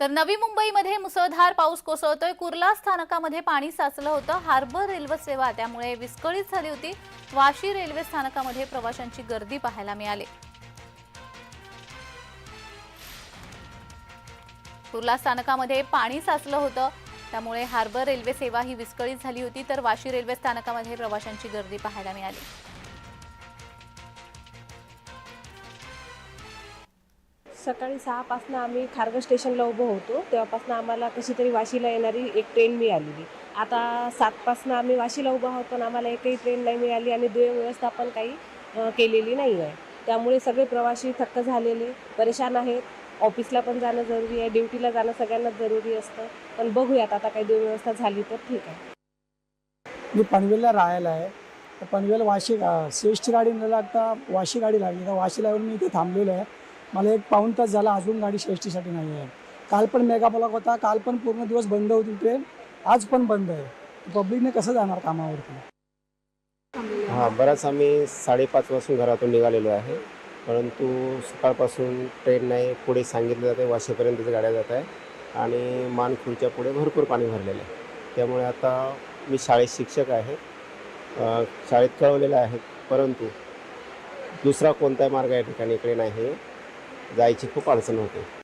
तर नवी मुंबईमध्ये मुसळधार पाऊस कोसळतोय. कुर्ला स्थानकामध्ये पाणी साचलं होतं. हार्बर रेल्वे सेवा त्यामुळे विस्कळीत झाली होती. वाशी रेल्वे स्थानकामध्ये प्रवाशांची गर्दी पाहायला मिळाली. कुर्ला स्थानकामध्ये पाणी साचलं होतं. त्यामुळे हार्बर रेल्वे सेवा ही विस्कळीत झाली होती. तर वाशी रेल्वे स्थानकामध्ये प्रवाशांची गर्दी पाहायला मिळाली. सकाळी सहापासून आम्ही खारघर स्टेशनला उभं होतो. तेव्हापासून आम्हाला कशी तरी वाशीला येणारी एक ट्रेन मिळालेली. आता सातपासून आम्ही वाशीला उभं आहोत पण आम्हाला एकही ट्रेन नाही मिळाली आणि दुय्यम व्यवस्थापन काही केलेली नाही आहे त्यामुळे सगळे प्रवासी थक्क झालेले परेशान आहेत. ऑफिसला पण जाणं जरुरी आहे ड्युटीला जाणं सगळ्यांनाच जरुरी असतं. पण बघूयात आता काही दुर्व्यवस्था झाली तर ठीक आहे. मी पनवेलला राहायला आहे. तर Panvel Vashi C S T गाडी न लागता वाशी गाडी लागली. तर वाशीला येऊन मी इथे थांबलेलो आहे. मला एक पाऊण तास झाला अजून गाडी सी एस टीसाठी नाही आहे. काल पण मेगा ब्लॉक होता काल पण पूर्ण दिवस बंद होती ट्रेन आज पण बंद आहे. पब्लिकने कसं जाणार कामावरती? हां बराच आम्ही साडेपाच वाजून घरातून निघालेलो आहे. परंतु सकाळपासून ट्रेन नाही पुढे सांगितलं जाते वाशेपर्यंतच गाड्या जात आहे. आणि मानखुर्च्या पुढे भरपूर पाणी भरलेलं आहे. त्यामुळे आता मी शाळेत शिक्षक आहे. शाळेत कळवलेलं आहे. परंतु दुसरा कोणताही मार्ग या ठिकाणी इकडे नाही. जायची खूप अडचण होते.